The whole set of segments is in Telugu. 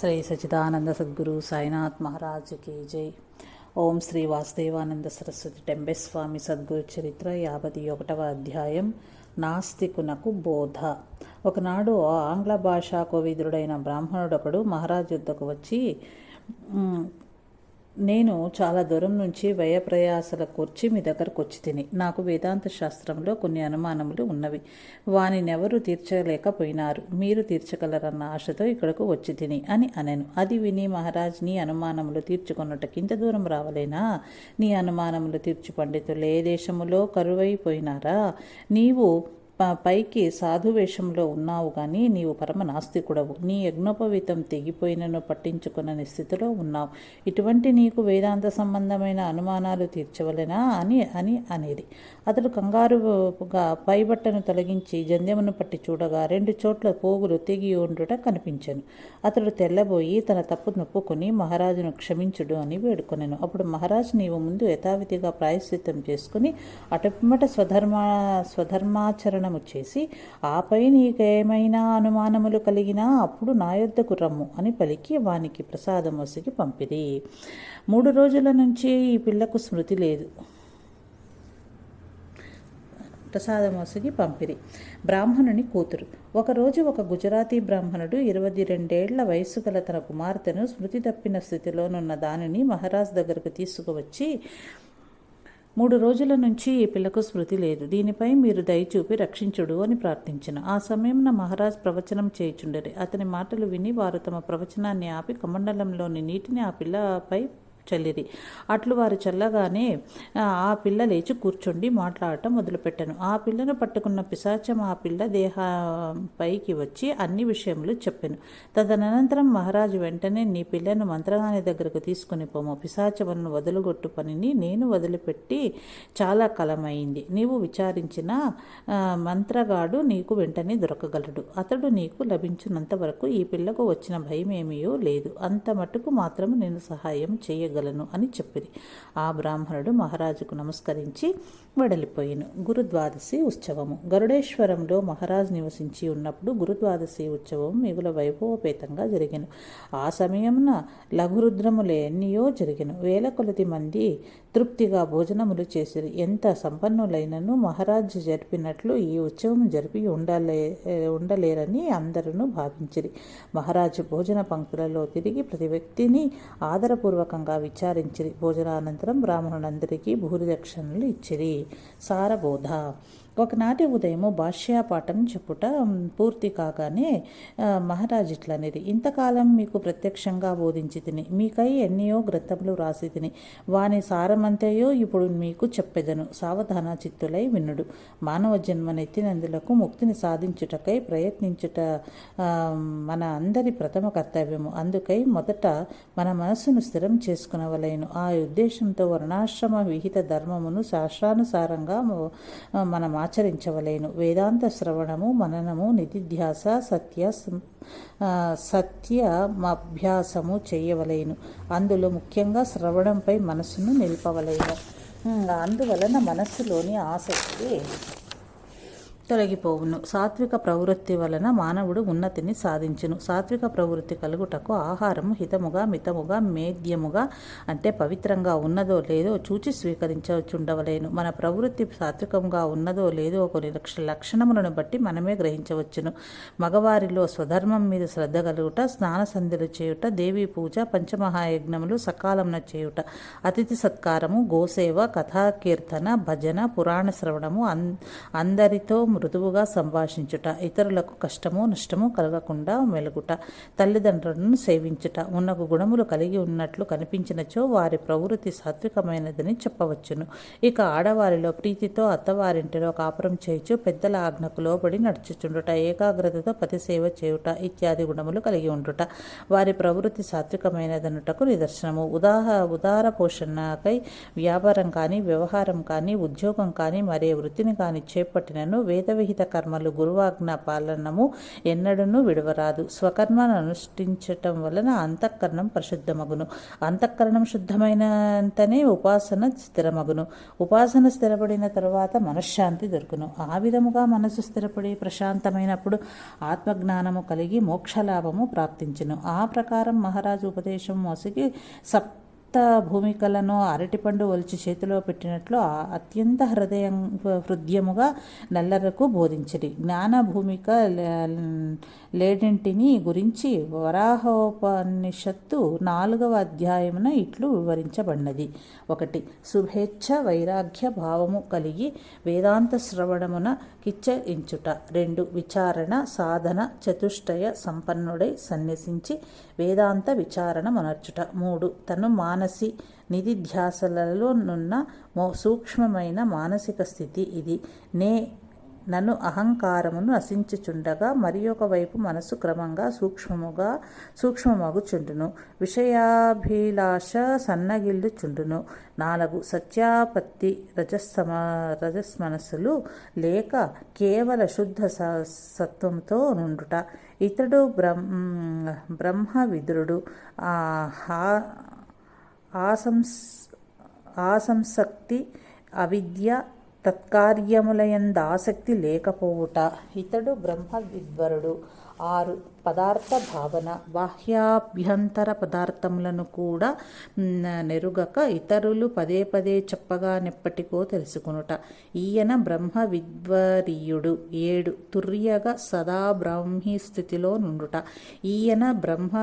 శ్రీ సచిదానంద సద్గురు సాయినాథ్ మహారాజుకి జై. ఓం శ్రీ వాసుదేవానంద సరస్వతి టెంబెస్వామి సద్గురు చరిత్ర యాభై ఒకటవ అధ్యాయం నాస్తికునకు బోధ. ఒకనాడు ఆంగ్ల భాషా కోవిదుడైన బ్రాహ్మణుడొకడు మహారాజు యుద్ధకు వచ్చి నేను చాలా దూరం నుంచి వ్యయప్రయాసల కూర్చి మీ దగ్గరకు వచ్చి తిని నాకు వేదాంత శాస్త్రంలో కొన్ని అనుమానములు ఉన్నవి. వానినెవరు తీర్చలేకపోయినారు. మీరు తీర్చగలరన్న ఆశతో ఇక్కడకు వచ్చి తిని అని అనెను. అది విని మహారాజ్ నీ అనుమానములు తీర్చుకున్నట్టు ఇంత దూరం రావలేనా? నీ అనుమానములు తీర్చు పండితులు ఏ దేశములో కరువైపోయినారా? నీవు పైకి సాధు వేషంలో ఉన్నావు కానీ నీవు పరమ నాస్తికుడవు. నీ యజ్ఞోపవీతం తెగిపోయినను పట్టించుకున్న స్థితిలో ఉన్నావు. ఇటువంటి నీకు వేదాంత సంబంధమైన అనుమానాలు తీర్చవలెనా అని అని అనేది. అతడు కంగారుగా పైబట్టను తొలగించి జంధ్యమును పట్టి చూడగా రెండు చోట్ల పోగులు తెగి ఉండుట కనిపించాను. అతడు తెల్లబోయి తన తప్పు నొప్పుకొని మహారాజును క్షమించుడు అని వేడుకొనెను. అప్పుడు మహారాజు నీవు ముందు యథావిధిగా ప్రాయశ్చిత్తం చేసుకుని అటుపిమ్మట స్వధర్మ స్వధర్మాచరణము చేసి ఆపై నీకేమైనా అనుమానములు కలిగినా అప్పుడు నా యొద్దకు రమ్ము అని పలికి వానికి ప్రసాదం వసిగి పంపిరి మూడు రోజుల నుంచి ఈ పిల్లకు స్మృతి లేదు. ప్రసాదమోసుకి పంపిరి బ్రాహ్మణుని కూతురు. ఒకరోజు ఒక గుజరాతీ బ్రాహ్మణుడు ఇరవై రెండేళ్ళ వయసు గల తన కుమార్తెను స్మృతి తప్పిన స్థితిలోనున్న దానిని మహారాజ్ దగ్గరకు తీసుకువచ్చి మూడు రోజుల నుంచి ఈ పిల్లకు స్మృతి లేదు. దీనిపై మీరు దయచూపి రక్షించుడు అని ప్రార్థించిన. ఆ సమయంలో మహారాజ్ ప్రవచనం చేయుచుండరి. అతని మాటలు విని వారు తమ ప్రవచనాన్ని ఆపి కమండలంలోని నీటిని ఆ పిల్లపై చల్లిరి అట్లు వారు చల్లగానే ఆ, పిల్ల లేచి కూర్చుండి మాట్లాడటం మొదలుపెట్టాను. ఆ పిల్లను పట్టుకున్న పిశాచం ఆ పిల్ల దేహ పైకి వచ్చి అన్ని విషయములు చెప్పాను. తదనంతరం మహారాజు వెంటనే నీ పిల్లను మంత్రగాని దగ్గరకు తీసుకుని పోము. పిశాచములను వదులుగొట్టు పనిని నేను వదిలిపెట్టి చాలా కలమైంది. నీవు విచారించిన మంత్రగాడు నీకు వెంటనే దొరకగలడు. అతడు నీకు లభించినంత వరకు ఈ పిల్లకు వచ్చిన భయం లేదు. అంత మటుకు మాత్రం నేను సహాయం చేయగలను. అని చెప్పిరి. ఆ బ్రాహ్మణుడు మహారాజుకు నమస్కరించి వెడలిపోయిను. గురుద్వాదశి ఉత్సవము. గరుడేశ్వరంలో మహారాజు నివసించి ఉన్నప్పుడు గురుద్వాదశి ఉత్సవం మిగుల వైభవపేతంగా జరిగెను. ఆ సమయమున లఘురుద్రములు ఎన్నియో జరిగెను. వేల కొలది మంది తృప్తిగా భోజనములు చేసిరి. ఎంత సంపన్నులైనను మహారాజు జరిపినట్లు ఈ ఉత్సవం జరిపి ఉండలే ఉండలేరని అందరూ భావించిరి. మహారాజు భోజన పంక్తులలో తిరిగి ప్రతి వ్యక్తిని ఆదరపూర్వకంగా విచారించిరి. భోజనానంతరం బ్రాహ్మణులందరికీ భూరిదక్షిణలు ఇచ్చిరి. సారబోధ. ఒకనాటి ఉదయము భాష్యా పాఠం చెప్పుట పూర్తి కాగానే మహారాజ్ ఇట్లనేది ఇంతకాలం మీకు ప్రత్యక్షంగా బోధించి తిని మీకై ఎన్నయో గ్రంథములు రాసి తిని వాని సారమంతయో ఇప్పుడు మీకు చెప్పెదను సావధాన చిత్తులై వినుడు. మానవ జన్మనెత్తినందులకు ముక్తిని సాధించుటకై ప్రయత్నించుట మన అందరి ప్రథమ కర్తవ్యము. అందుకై మొదట మన మనస్సును స్థిరం చేసుకునవలేను. ఆ ఉద్దేశంతో వర్ణాశ్రమ విహిత ధర్మమును శాస్త్రానుసారంగా మన మనం ఆచరించవలేను. వేదాంత శ్రవణము మననము నిధిధ్యాస సత్య సత్యమభ్యాసము చేయవలేను. అందులో ముఖ్యంగా శ్రవణంపై మనస్సును నిలపవలేను. అందువలన మనస్సులోని ఆసక్తి తొలగిపోవును. సాత్విక ప్రవృత్తి వలన మానవుడు ఉన్నతిని సాధించును. సాత్విక ప్రవృత్తి కలుగుటకు ఆహారము హితముగా మితముగా మేద్యముగా అంటే పవిత్రంగా ఉన్నదో లేదో చూచి స్వీకరించవచ్చుండవలేను. మన ప్రవృత్తి సాత్వికంగా ఉన్నదో లేదో కొన్ని లక్ష లక్షణములను బట్టి మనమే గ్రహించవచ్చును. మగవారిలో స్వధర్మం మీద శ్రద్ధ కలుగుట స్నాన సంధ్యలు చేయుట దేవీ పూజ పంచమహాయజ్ఞములు సకాలమున చేయుట అతిథి సత్కారము గోసేవ కథాకీర్తన భజన పురాణ శ్రవణము అందరితో మృదువుగా సంభాషించుట ఇతరులకు కష్టము నష్టము కలగకుండా మెలుగుట తల్లిదండ్రులను సేవించుట ఉన్నకు గుణములు కలిగి ఉన్నట్లు కనిపించినచో వారి ప్రవృత్తి సాత్వికమైనదని చెప్పవచ్చును. ఇక ఆడవారిలో ప్రీతితో అత్తవారింటిలో కాపురం చేయుచు పెద్దల ఆజ్ఞకు లోబడి నడుచుచుండుట ఏకాగ్రతతో పతిసేవ చేయుట ఇత్యాది గుణములు కలిగి ఉండుట వారి ప్రవృత్తి సాత్వికమైనదనుటకు నిదర్శనము. ఉదాహ ఉదార పోషణకై వ్యాపారం కానీ వ్యవహారం కానీ ఉద్యోగం కానీ మరే వృత్తిని కానీ చేపట్టినను వేద వేదవిహిత కర్మలు గురువాజ్ఞ పాలనము ఎన్నడూ విడవరాదు. స్వకర్మను అనుష్ఠించటం వలన అంతఃకరణం పరిశుద్ధమగును. అంతఃకరణం శుద్ధమైనంతనే ఉపాసన స్థిరమగును. ఉపాసన స్థిరపడిన తరువాత మనశ్శాంతి దొరుకును. ఆ విధముగా మనసు స్థిరపడి ప్రశాంతమైనప్పుడు ఆత్మజ్ఞానము కలిగి మోక్షలాభము ప్రాప్తించును. ఆ ప్రకారం మహారాజు ఉపదేశం మోసిగి కొత్త భూమికలను అరటిపండు ఒలిచి చేతిలో పెట్టినట్లు అత్యంత హృదయం హృదయముగా నల్లరకు బోధించడి. జ్ఞాన భూమిక లేడింటిని గురించి వరాహోపనిషత్తు నాలుగవ అధ్యాయమున ఇట్లు వివరించబడినది. ఒకటి శుభేచ్ఛ వైరాగ్య భావము కలిగి వేదాంత శ్రవణమున కిచ్చయించుట రెండు విచారణ సాధన చతుష్టయ సంపన్నుడై సన్యసించి వేదాంత విచారణ మనర్చుట. మూడు తను మానసి నిధిధ్యాసలలో నున్న మో సూక్ష్మమైన మానసిక స్థితి ఇది. నే నన్ను అహంకారమును నశించుచుండగా మరి వైపు మనసు క్రమంగా సూక్ష్మముగా సూక్ష్మమగుచుండును. విషయాభిలాష సన్నగిల్లుచుండును. నాలుగు సత్యాపత్తి రజస్సమ రజస్మనస్సులు లేక కేవల శుద్ధ సత్వంతో నుండుట. ఇతడు బ్రహ్మ బ్రహ్మవిదురుడు. ఆసంస్ ఆసంసక్తి అవిద్య తత్కార్యములయందాసక్తి లేకపోవుట. ఇతడు బ్రహ్మ విద్వరుడు ఆరు పదార్థ భావన బాహ్యాభ్యంతర పదార్థములను కూడా నెరుగక ఇతరులు పదే పదే చెప్పగానెప్పటికో తెలుసుకునుట. ఈయన బ్రహ్మ విద్వరీయుడు ఏడు తుర్యగా సదా బ్రాహ్మీ స్థితిలో నుండుట. ఈయన బ్రహ్మ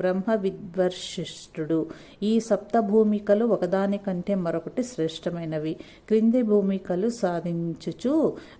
బ్రహ్మ విద్వర్షిష్ఠుడు ఈ సప్త భూమికలు ఒకదానికంటే మరొకటి శ్రేష్టమైనవి. క్రింది భూమికలు సాధించుచు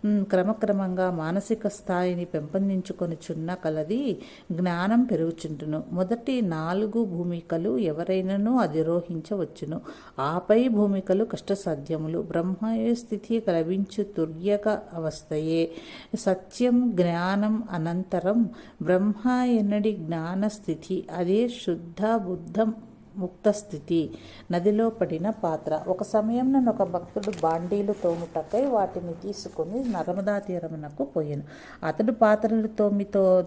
క్రమక్రమంగా మానసిక స్థాయిని పెంపొందించుకొనిచున్న కలది. అది జ్ఞానం పెరుగుచుంటును మొదటి నాలుగు భూమికలు ఎవరైనను అధిరోహించవచ్చును. ఆపై భూమికలు కష్టసాధ్యములు. బ్రహ్మయే స్థితి లభించు తుర్యక అవస్థయే. సత్యం జ్ఞానం అనంతరం బ్రహ్మ ఎన్నడి జ్ఞానస్థితి అదే శుద్ధ బుద్ధం ముక్తస్థితి. నదిలో పడిన పాత్ర. ఒక సమయం నన్ను ఒక భక్తుడు బాండీలు తోముటకై వాటిని తీసుకుని నర్మదా తీరమునకు పోయాను. అతడు పాత్రలు తోమితో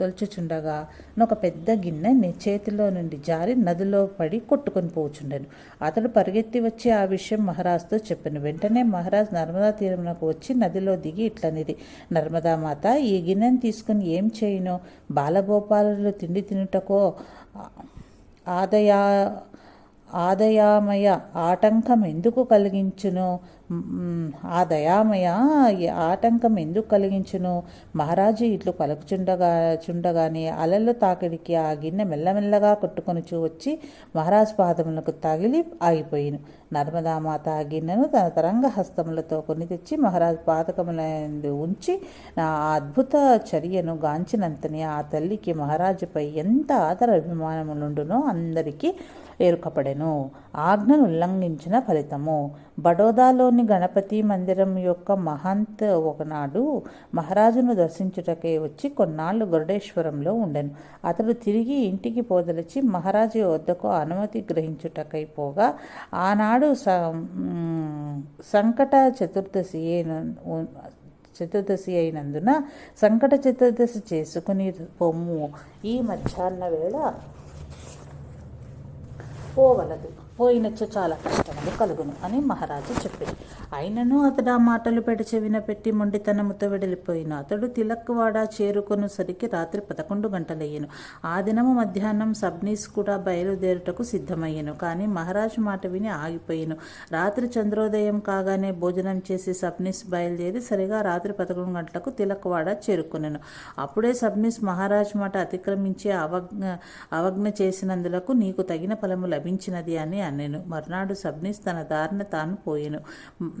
తొలుచుచుండగా ఒక పెద్ద గిన్నె చేతిలో నుండి జారి నదిలో పడి కొట్టుకొని పోచుండెను. అతడు పరిగెత్తి వచ్చి ఆ విషయం మహారాజుతో చెప్పాను. వెంటనే మహారాజ్ నర్మదా తీరమునకు వచ్చి నదిలో దిగి ఇట్లనిది నర్మదా మాత ఈ గిన్నెను తీసుకుని ఏం చేయను? బాలగోపాలు తిండి తినుటకో 啊，对呀。ఆదయామయ ఆటంకం ఎందుకు కలిగించును? ఆ దయామయ ఆటంకం ఎందుకు కలిగించును? మహారాజు ఇట్లు పలుకుచుండగా చుండగానే అలలు తాకిడికి ఆ గిన్నె మెల్లమెల్లగా కొట్టుకొని వచ్చి మహారాజు పాదములకు తగిలి ఆగిపోయిను. నర్మదామాత ఆ గిన్నెను తన తరంగ హస్తములతో కొని తెచ్చి మహారాజు పాతకములందు ఉంచి ఆ అద్భుత చర్యను గాంచినంతని ఆ తల్లికి మహారాజుపై ఎంత ఆదర అభిమానములుండునో అందరికీ పేరుకపడెను ఆజ్ఞను ఉల్లంఘించిన ఫలితము. బడోదాలోని గణపతి మందిరం యొక్క మహంత్ ఒకనాడు మహారాజును దర్శించుటకే వచ్చి కొన్నాళ్ళు గరుడేశ్వరంలో ఉండెను. అతడు తిరిగి ఇంటికి పోదలిచి మహారాజు వద్దకు అనుమతి గ్రహించుటకై పోగా ఆనాడు సంకట చతుర్దశి చతుర్దశి అయినందున సంకట చతుర్దశి చేసుకుని పొమ్ము ఈ మధ్యాహ్న వేళ పోవలదు. పోయినచ్చు చాలా కష్టములు కలుగును అని మహారాజు చెప్పింది ఆయనను అతడు ఆ మాటలు పెడచెవిన వినపెట్టి మొండితనముతో వెడలిపోయిన. అతడు తిలక్వాడ చేరుకొను సరికి రాత్రి పదకొండు గంటలయ్యను. ఆ దినము మధ్యాహ్నం సబ్నీస్ కూడా బయలుదేరుటకు సిద్ధమయ్యను. కానీ మహారాజు మాట విని ఆగిపోయాను. రాత్రి చంద్రోదయం కాగానే భోజనం చేసి సబ్నీస్ బయలుదేరి సరిగా రాత్రి పదకొండు గంటలకు తిలక్వాడ చేరుకున్నాను అప్పుడే సబ్నీస్ మహారాజు మాట అతిక్రమించి అవజ్ఞ అవజ్ఞ చేసినందులకు నీకు తగిన ఫలము లభించినది అని అనెను. మర్నాడు సబ్నీస్ తన దారిన తాను పోయాను.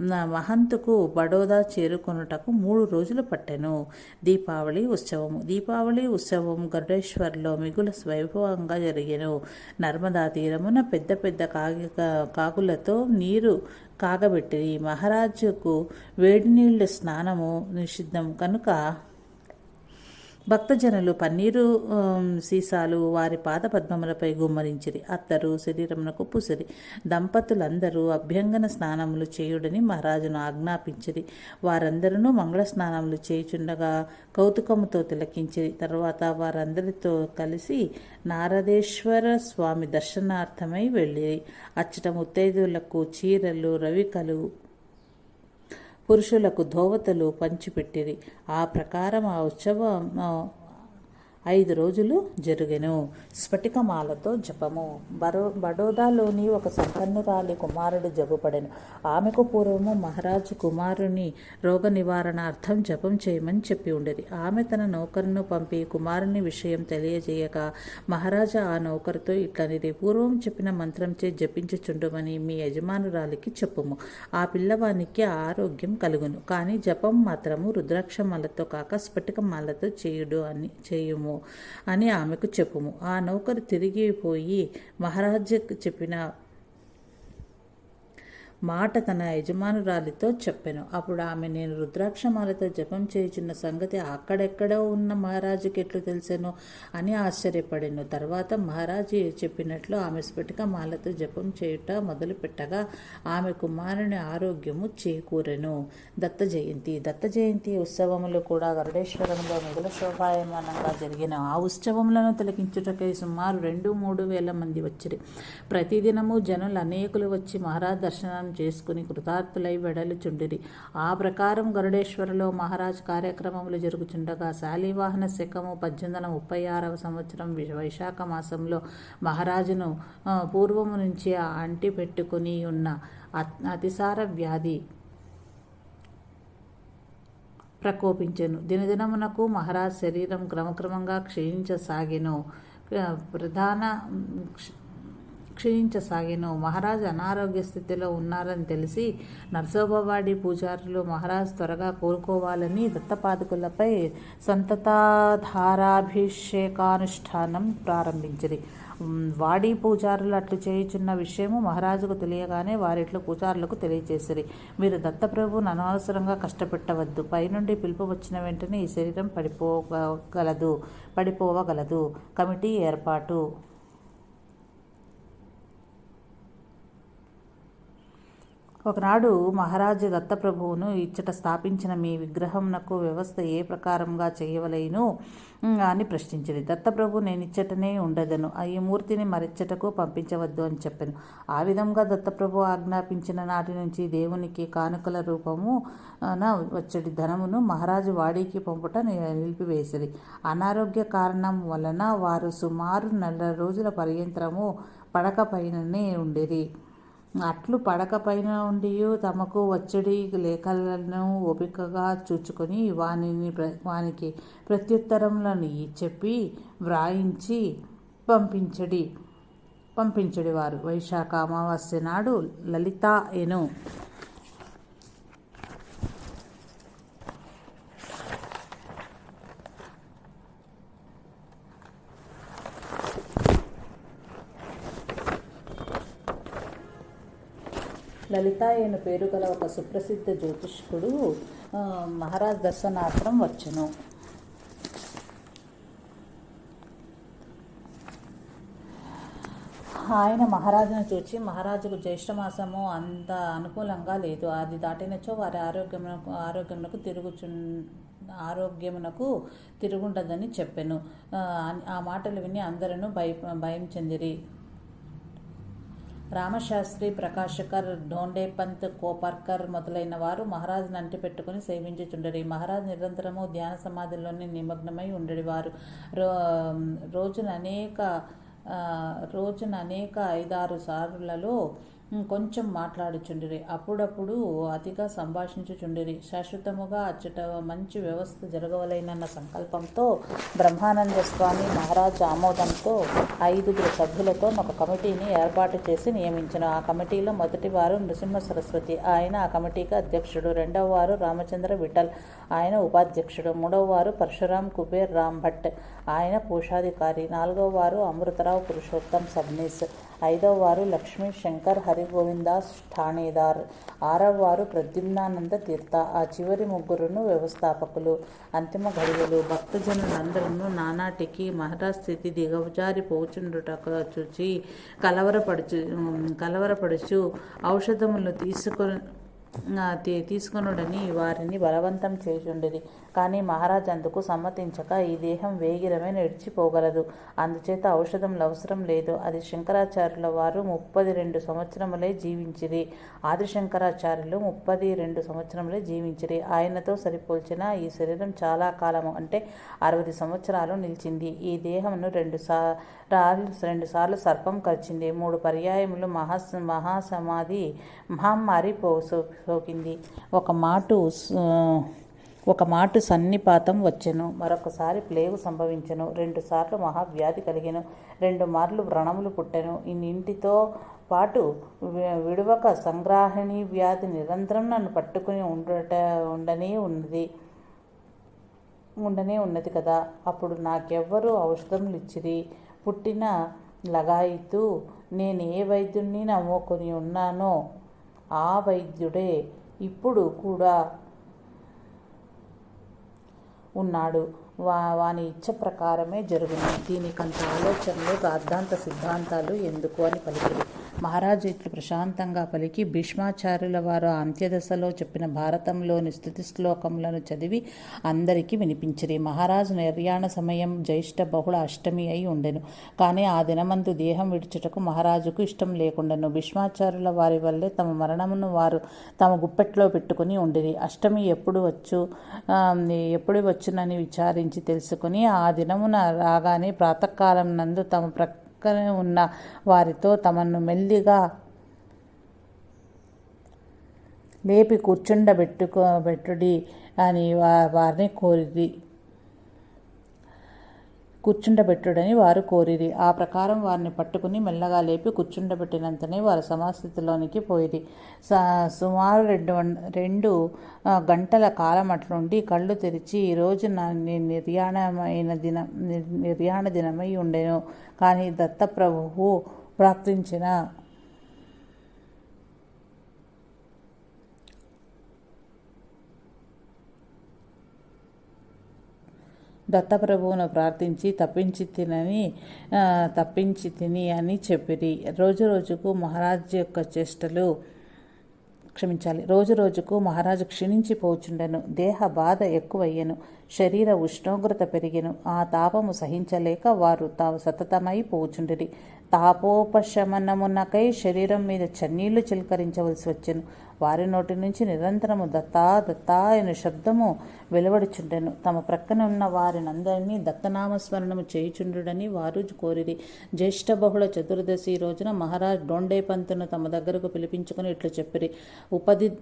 నా మహంతుకు బడోదా చేరుకొనుటకు మూడు రోజులు పట్టెను. దీపావళి ఉత్సవము. దీపావళి ఉత్సవం గరుడేశ్వర్లో మిగుల వైభవంగా జరిగెను. నర్మదా తీరమున పెద్ద పెద్ద కాగి కాకులతో నీరు కాగబెట్టి మహారాజుకు వేడి నీళ్ళు స్నానము నిషిద్ధం కనుక భక్తజనులు పన్నీరు సీసాలు వారి పాద పద్మములపై గుమ్మరించిరి. అత్తరు శరీరమునకు పుసిరి. దంపతులందరూ అభ్యంగన స్నానములు చేయుడని మహారాజును ఆజ్ఞాపించిరి. వారందరూ మంగళ స్నానములు చేయుచుండగా కౌతుకముతో తిలకించిరి. తర్వాత వారందరితో కలిసి నారదేశ్వర స్వామి దర్శనార్థమై వెళ్ళిరి. అచ్చట ముత్తైదులకు చీరలు రవికలు పురుషులకు ధోవతలు పంచిపెట్టిరి. ఆ ప్రకారం ఆ ఉత్సవం ఐదు రోజులు జరుగెను. స్ఫటికమాలతో జపము. బరో బడోదాలోని ఒక సంపన్నురాలి కుమారుడు జబ్బుపడెను. ఆమెకు పూర్వము మహారాజు కుమారుని రోగ నివారణార్థం జపం చేయమని చెప్పి ఉండేది. ఆమె తన నౌకరును పంపి కుమారుని విషయం తెలియజేయక మహారాజా ఆ నౌకరుతో ఇట్లనిది. పూర్వం చెప్పిన మంత్రంచే జపించుచుండమని మీ యజమానురాలికి చెప్పుము. ఆ పిల్లవానికి ఆరోగ్యం కలుగును. కానీ జపం మాత్రము రుద్రాక్షమాలతో కాక స్ఫటికమాలతో చేయుడు అని చేయుము. అని ఆమెకు చెప్పుము. ఆ నౌకరు తిరిగిపోయి మహారాజుకు చెప్పిన మాట తన యజమానురాలితో చెప్పెను. అప్పుడు ఆమె నేను రుద్రాక్షమాలతో జపం చేయుచున్న సంగతి అక్కడెక్కడో ఉన్న మహారాజుకి ఎట్లు తెలిసెను? అని ఆశ్చర్యపడెను. తర్వాత మహారాజు చెప్పినట్లు ఆమె స్ఫటిక మాలతో జపం చేయుట మొదలుపెట్టగా ఆమె కుమారుని ఆరోగ్యము చేకూరెను. దత్త జయంతి. దత్త జయంతి ఉత్సవములు కూడా గరుడేశ్వరంలో మిగుల శోభాయమానంగా జరిగిన ఆ ఉత్సవములను తిలకించుటకై సుమారు రెండు మూడు వేల మంది వచ్చిరి. ప్రతిదినము జనులు అనేకులు వచ్చి మహారాజ్ దర్శనం చేసుకుని కృతార్థులై వెడలుచుండిరి. ఆ ప్రకారం గరుడేశ్వరలో మహారాజ్ కార్యక్రమములు జరుగుచుండగా శాలివాహన శకము పద్దెనిమిది వందల ముప్పై ఆరవ సంవత్సరం వైశాఖ మాసంలో మహారాజును పూర్వము నుంచి అంటి పెట్టుకుని ఉన్న అత్- అతిసార వ్యాధి ప్రకోపించెను. దినదినమునకు మహారాజ్ శరీరం క్రమక్రమంగా క్షీణించసాగెను. ప్రధాన క్షీణించసాగెను. మహారాజ్ అనారోగ్య స్థితిలో ఉన్నారని తెలిసి నర్సోబవాడి పూజారులు మహారాజ్ త్వరగా కోలుకోవాలని దత్తపాదుకులపై సంతతాధారాభిషేకానుష్ఠానం ప్రారంభించిరి. వాడి పూజారులు అట్లు చేయుచున్న విషయము మహారాజుకు తెలియగానే వారిట్లో పూజారులకు తెలియచేసిరి. మీరు దత్తప్రభువును అనవసరంగా కష్టపెట్టవద్దు. పైనుండి పిలుపు వచ్చిన వెంటనే ఈ శరీరం పడిపోగలదు పడిపోవగలదు. కమిటీ ఏర్పాటు. ఒకనాడు మహారాజు దత్తప్రభువును ఇచ్చట స్థాపించిన మీ విగ్రహంనకు వ్యవస్థ ఏ ప్రకారంగా చేయవలేను? అని ప్రశ్నించింది. దత్తప్రభు నేను ఇచ్చటనే ఉండదను. ఈ మూర్తిని మరిచ్చటకు పంపించవద్దు అని చెప్పాను. ఆ విధంగా దత్తప్రభు ఆజ్ఞాపించిన నాటి నుంచి దేవునికి కానుకల రూపము వచ్చటి వచ్చడి ధనమును మహారాజు వాడికి పంపుట ని- నిలిపివేసిరి. అనారోగ్య కారణం వలన వారు సుమారు నెల రోజుల పర్యంతరము పడక పైననే ఉండేది అట్లు పడక పైన ఉండి తమకు వచ్చడి లేఖలను ఓపికగా చూచుకొని వానిని ప్ర వానికి ప్రత్యుత్తరములను చెప్పి వ్రాయించి పంపించడి పంపించడి వారు వైశాఖ అమావాస్య నాడు లలిత ఎను. లలిత అయిన పేరు గల ఒక సుప్రసిద్ధ జ్యోతిష్కుడు మహారాజ్ దర్శనాశ్రం వచ్చును. ఆయన మహారాజును చూచి మహారాజుకు జ్యేష్ఠమాసము అంత అనుకూలంగా లేదు. అది దాటినచో వారి ఆరోగ్యమునకు ఆరోగ్యమునకు తిరుగుచు ఆరోగ్యమునకు తిరుగుండదని చెప్పెను. ఆ, ఆ మాటలు విని అందరూ భయ భయం చెందిరి. రామశాస్త్రి ప్రకాశకర్ ఢోండేపంత్ కోపర్కర్ మొదలైన వారు మహారాజును అంటి పెట్టుకుని సేవించుచుండరి. మహారాజు నిరంతరము ధ్యాన సమాధిలోనే నిమగ్నమై ఉండేవారు. రో రోజున అనేక రోజున అనేక ఐదారు సార్లలో కొంచెం మాట్లాడుచుండిరి. అప్పుడప్పుడు అతిగా సంభాషించుచుండిరి. శాశ్వతముగా అచ్చట మంచి వ్యవస్థ జరగవలైనన్న సంకల్పంతో బ్రహ్మానంద స్వామి మహారాజ్ ఆమోదంతో ఐదుగురు సభ్యులతో ఒక కమిటీని ఏర్పాటు చేసి నియమించిన. ఆ కమిటీలో మొదటి వారు నృసింహ సరస్వతి ఆయన ఆ కమిటీకి అధ్యక్షుడు. రెండవ వారు రామచంద్ర విఠల్ ఆయన ఉపాధ్యక్షుడు. మూడవ వారు పరశురాం కుబేర్ రామ్ భట్ ఆయన కోశాధికారి నాలుగవ వారు అమృతరావు పురుషోత్తం సబ్నీస్. ఐదవ వారు లక్ష్మీ శంకర్ హరిగోవిందాస్ ఠాణేదార్. ఆరవ వారు ప్రద్యుమ్నానంద తీర్థ. ఆ చివరి ముగ్గురును వ్యవస్థాపకులు. అంతిమ గడువులు భక్తజనులందరూ నానాటికి మహారాజ్ స్థితి దిగజారి పోచుండుటకు చూచి కలవరపడుచు కలవరపడుచు ఔషధములు తీసుకొని తీసుకొనుడని వారిని బలవంతం చేసుండిరి కానీ మహారాజ్ అందుకు సమ్మతించక ఈ దేహం వేగిరమే నడిచిపోగలదు అందుచేత ఔషధములు అవసరం లేదు. అది శంకరాచార్యుల వారు ముప్పది రెండు సంవత్సరములే జీవించిరి. ఆది శంకరాచార్యులు ముప్పది రెండు సంవత్సరములే జీవించిరి. ఆయనతో సరిపోల్చిన ఈ శరీరం చాలా కాలము అంటే అరవై సంవత్సరాలు నిలిచింది. ఈ దేహమును రెండు సార్లు రెండు సార్లు సర్పం కరిచింది. మూడు పర్యాయములు మహా మహాసమాధి మహమ్మారి పోసు. సోకింది ఒక మాటు ఒక మాటు సన్నిపాతం వచ్చెను. మరొకసారి ప్లేగు సంభవించెను. రెండుసార్లు మహావ్యాధి కలిగెను. రెండు మార్లు వ్రణములు పుట్టెను. ఇన్నింటితో పాటు విడవక విడువక సంగ్రాహిణి వ్యాధి నిరంతరం నన్ను పట్టుకుని ఉండట ఉండనే ఉన్నది. ఉండనే ఉన్నది కదా. అప్పుడు నాకెవ్వరూ ఔషధములు ఇచ్చిరి పుట్టిన లగాయితూ నేను ఏ వైద్యుణ్ణి నమ్ముకొని ఉన్నానో ఆ వైద్యుడే ఇప్పుడు కూడా ఉన్నాడు. వా వాని ఇచ్చ ప్రకారమే జరుగును. దీనికంత ఆలోచనలు గాద్ధాంత సిద్ధాంతాలు ఎందుకు అని పలికింది మహారాజు ఇట్లు ప్రశాంతంగా పలికి భీష్మాచార్యుల వారు ఆ అంత్యదశలో చెప్పిన భారతంలోని స్థుతి శ్లోకములను చదివి అందరికీ వినిపించిరి. మహారాజు నిర్యాణ సమయం జ్యేష్ఠ బహుళ అష్టమి అయి ఉండెను. కానీ ఆ దినమందు దేహం విడుచుటకు మహారాజుకు ఇష్టం లేకుండెను. భీష్మాచార్యుల వారి వల్లే తమ మరణమును వారు తమ గుప్పెట్లో పెట్టుకుని ఉండిరి. అష్టమి ఎప్పుడు వచ్చు ఎప్పుడు వచ్చునని విచారించి తెలుసుకుని ఆ దినమున రాగానే ప్రాతకాలం నందు తమ ప్ర పక్కనే ఉన్న వారితో తమను మెల్లిగా లేపి కూర్చుండబెట్టుకో బెట్టుడి అని వారిని కోరిది కూర్చుండబెట్టుడని వారు కోరిరి. ఆ ప్రకారం వారిని పట్టుకుని మెల్లగా లేపి కూర్చుండబెట్టినంతనే వారు సమాస్థితిలోనికి పోయిరి. సుమారు రెండు రెండు గంటల కాలం అట్లుండి కళ్ళు తెరిచి ఈ రోజు నా నిర్యాణమైన దినం నిర్యాణ దినమై ఉండెను. కానీ దత్తప్రభువు ప్రాప్తించిన దత్తప్రభువును ప్రార్థించి తప్పించి తినని తప్పించి తిని అని చెప్పిరి. రోజు రోజుకు మహారాజ్ యొక్క చేష్టలు క్షమించాలి. రోజు రోజుకు మహారాజు క్షీణించిపోచుండెను. దేహ బాధ ఎక్కువయ్యెను. శరీర ఉష్ణోగ్రత పెరిగెను. ఆ తాపము సహించలేక వారు తాము సతతమై పోచుండిరి తాపోపశమనమునకై శరీరం మీద చన్నీళ్ళు చిలకరించవలసి వచ్చెను. వారి నోటి నుంచి నిరంతరము దత్తా దత్తా అనే శబ్దము వెలువడుచుండెను. తమ ప్రక్కన ఉన్న వారినందరినీ దత్తనామస్మరణము చేయుచుండుడని వారు కోరిరి. జ్యేష్ఠ బహుళ చతుర్దశి రోజున మహారాజ్ డోండే పంతును తమ దగ్గరకు పిలిపించుకుని ఇట్లు చెప్పిరి. ఉపది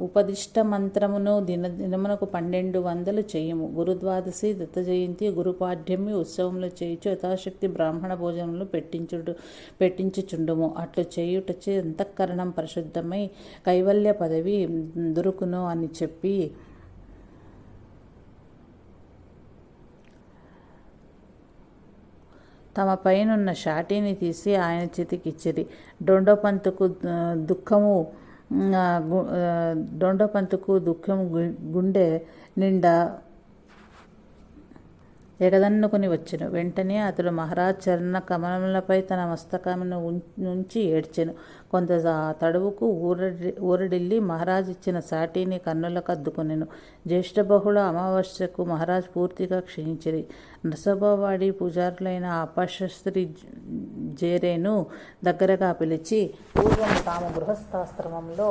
ఉపదిష్ట మంత్రమును దిన దినమునకు పన్నెండు వందలు చేయము. గురుద్వాదశి దత్త జయంతి గురుపాఠ్యమి ఉత్సవంలో చేయుచు యథాశక్తి బ్రాహ్మణ భోజనంలో పెట్టి పెట్టించుడు పెట్టించుచుండుము. అట్లు చేయుటచే అంతఃకరణం పరిశుద్ధమై కైవల్య పదవి దొరుకును అని చెప్పి తమ పైనున్న షాటిని తీసి ఆయన చేతికిచ్చిరి. డొండోపంతుకు దుఃఖము డొండోపంతుకు దుఃఖము గు- గుండె నిండా ఎగదన్నుకుని వచ్చెను వెంటనే అతడు మహారాజ్ చరణ కమలములపై తన మస్తకమును ఉం- ఉంచి ఏడ్చెను. కొంత తడువుకు ఊరడి ఊరడిల్లి మహారాజ్ ఇచ్చిన సాటిని కన్నులకు అద్దుకొనెను జ్యేష్ఠ బహుళ అమావాస్యకు మహారాజ్ పూర్తిగా క్షీణించిరి. నరసభవాడి పూజారులైన అపశస్త్రి జేరేను దగ్గరగా పిలిచి పూర్వం తాము గృహస్థాశ్రమంలో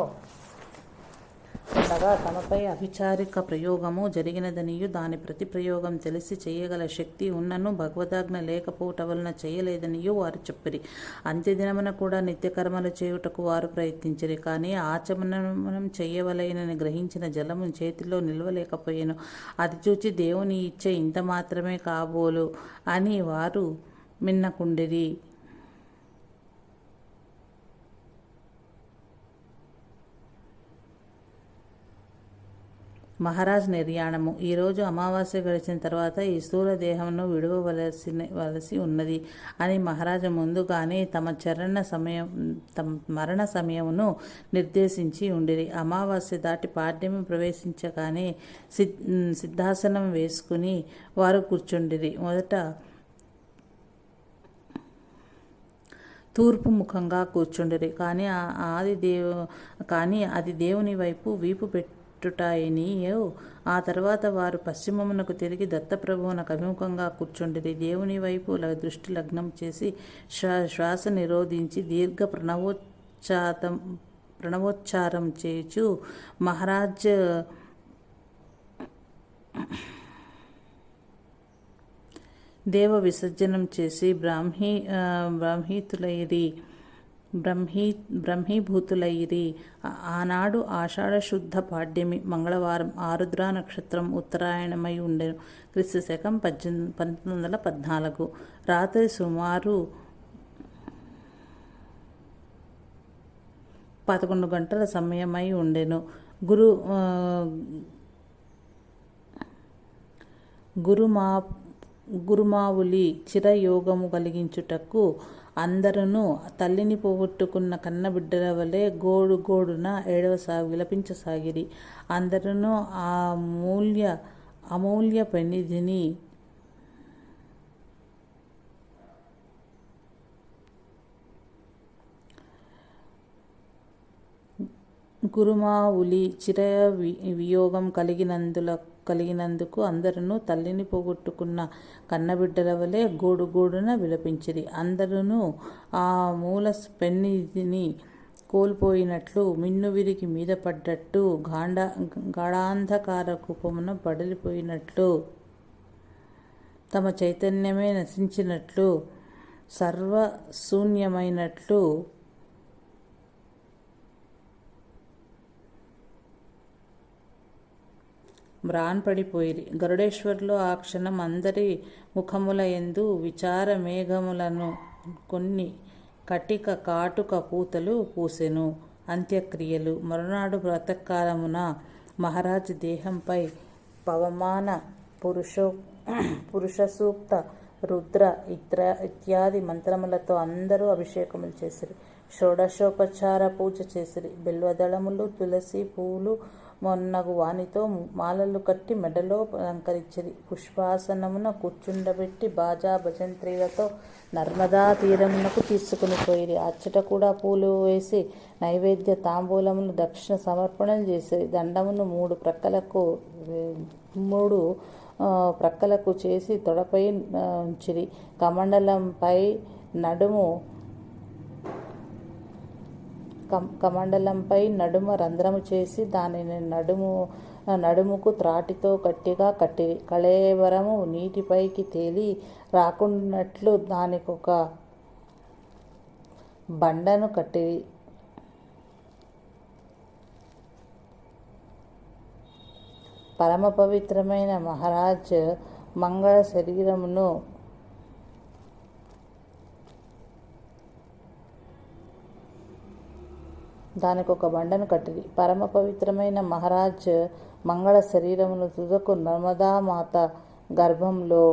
ఉండగా తమపై అభిచారిక ప్రయోగము జరిగినదనియు దాని ప్రతి ప్రయోగం తెలిసి చేయగల శక్తి ఉన్నను భగవదాజ్ఞ లేకపోవట వలన చేయలేదనియు వారు చెప్పిరి. అంత్యదినమున కూడా నిత్యకర్మలు చేయుటకు వారు ప్రయత్నించిరి. కానీ ఆచమనం చేయవలైనని గ్రహించిన జలము చేతిలో నిల్వలేకపోయాను. అది చూచి దేవుని ఇచ్చే ఇంత మాత్రమే కాబోలు అని వారు మిన్నకుండిరి. మహారాజ్ నిర్యాణము. ఈరోజు అమావాస్య గడిచిన తర్వాత ఈ స్థూల దేహమును విడవవలసి వలసి ఉన్నది అని మహారాజు ముందుగానే తమ చరణ సమయం తమ మరణ సమయమును నిర్దేశించి ఉండిరి. అమావాస్య దాటి పాడ్యము ప్రవేశించగానే సిద్ సిద్ధాసనం వేసుకుని వారు కూర్చుండిరి. మొదట తూర్పు ముఖంగా కూర్చుండిరి. కానీ ఆది దేవు కానీ అది దేవుని వైపు వీపు పెట్టి పట్టుటాయనియో ఆ తర్వాత వారు పశ్చిమమునకు తిరిగి దత్తప్రభువునకు అభిముఖంగా కూర్చుండిరి. దేవుని వైపు దృష్టి లగ్నం చేసి శ్వా శ్వాస నిరోధించి దీర్ఘ ప్రణవోచ్చాతం ప్రణవోచ్చారం చేచు మహారాజ్ దేవ విసర్జనం చేసి బ్రాహ్మీ బ్రాహ్మీతులైరి. బ్రహ్మీ బ్రహ్మీభూతులైరి. ఆనాడు ఆషాఢశుద్ధ పాడ్యమి మంగళవారం ఆరుద్ర నక్షత్రం ఉత్తరాయణమై ఉండెను క్రీస్తు శకం పద్దెనిమిది పంతొమ్మిది వందల పద్నాలుగు. రాత్రి సుమారు పదకొండు గంటల సమయమై ఉండెను. గురు గురుమా గురుమావులి చిరయోగము కలిగించుటకు అందరూ తల్లిని పోగొట్టుకున్న కన్నబిడ్డల వలె గోడు గోడున ఏడవసాగి విలపించసాగిరి. అందరూ ఆ మూల్య అమూల్య పెనిధిని గురుమావులి చిర వి- వియోగం కలిగినందులకు కలిగినందుకు అందరూ తల్లిని పోగొట్టుకున్న కన్నబిడ్డల వలె గోడు గోడున విలపించిరి. అందరూ ఆ మూల పెన్నిధిని కోల్పోయినట్లు మిన్ను విరిగి మీద పడ్డట్టు గాండ గాఢాంధకార కూపమున బడలిపోయినట్లు తమ చైతన్యమే నశించినట్లు సర్వశూన్యమైనట్లు మ్రాన్పడిపోయిరి. గరుడేశ్వర్లో ఆ క్షణం అందరి ముఖముల ఎందు విచార మేఘములను కొన్ని కటిక కాటుక పూతలు పూసెను. అంత్యక్రియలు. మరునాడు ప్రాతకాలమున మహారాజ్ దేహంపై పవమాన పురుషో పురుష సూక్త రుద్ర ఇత్ర ఇత్యాది మంత్రములతో అందరూ అభిషేకములు చేసిరి. షోడశోపచార పూజ చేసిరి. బిల్వదళములు తులసి పూలు మొన్నగు వానితో మాలలు కట్టి మెడలో అలంకరించిరి. పుష్పాసనమున కూర్చుండబెట్టి బాజా భజంత్రీలతో నర్మదా తీరమునకు తీసుకుని పోయిరి. అచ్చట కూడా పూలు వేసి నైవేద్య తాంబూలమును దక్షిణ సమర్పణలు చేసిరి. దండమును మూడు ప్రక్కలకు మూడు ప్రక్కలకు చేసి తొడపై ఉంచిరి. కమండలంపై నడుము కమండలంపై నడుమ రంధ్రము చేసి దానిని నడుము నడుముకు త్రాటితో గట్టిగా కట్టివి కళేవరము నీటిపైకి తేలి రాకున్నట్లు దానికొక బండను కట్టి పరమ పవిత్రమైన మహారాజ్ మంగళ శరీరమును దానికి ఒక బండను కట్టిరి పరమ పవిత్రమైన మహారాజ్ మంగళ శరీరమును తుదకు నర్మదా మాత గర్భంలో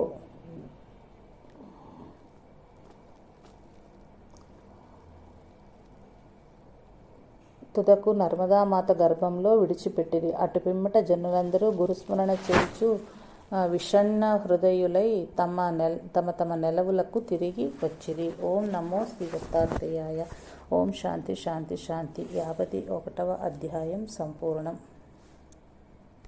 తుదకు నర్మదామాత గర్భంలో విడిచిపెట్టిరి అటు పిమ్మట జనులందరూ గురుస్మరణ చేయుచు విషన్న విషణ్ణ హృదయులై తమ నెల తమ తమ నెలవులకు తిరిగి వచ్చిరి. ఓం నమో శ్రీ దత్తాత్రేయాయ. ఓం శాంతి శాంతి శాంతి. యాభై ఒకటవ అధ్యాయం సంపూర్ణం.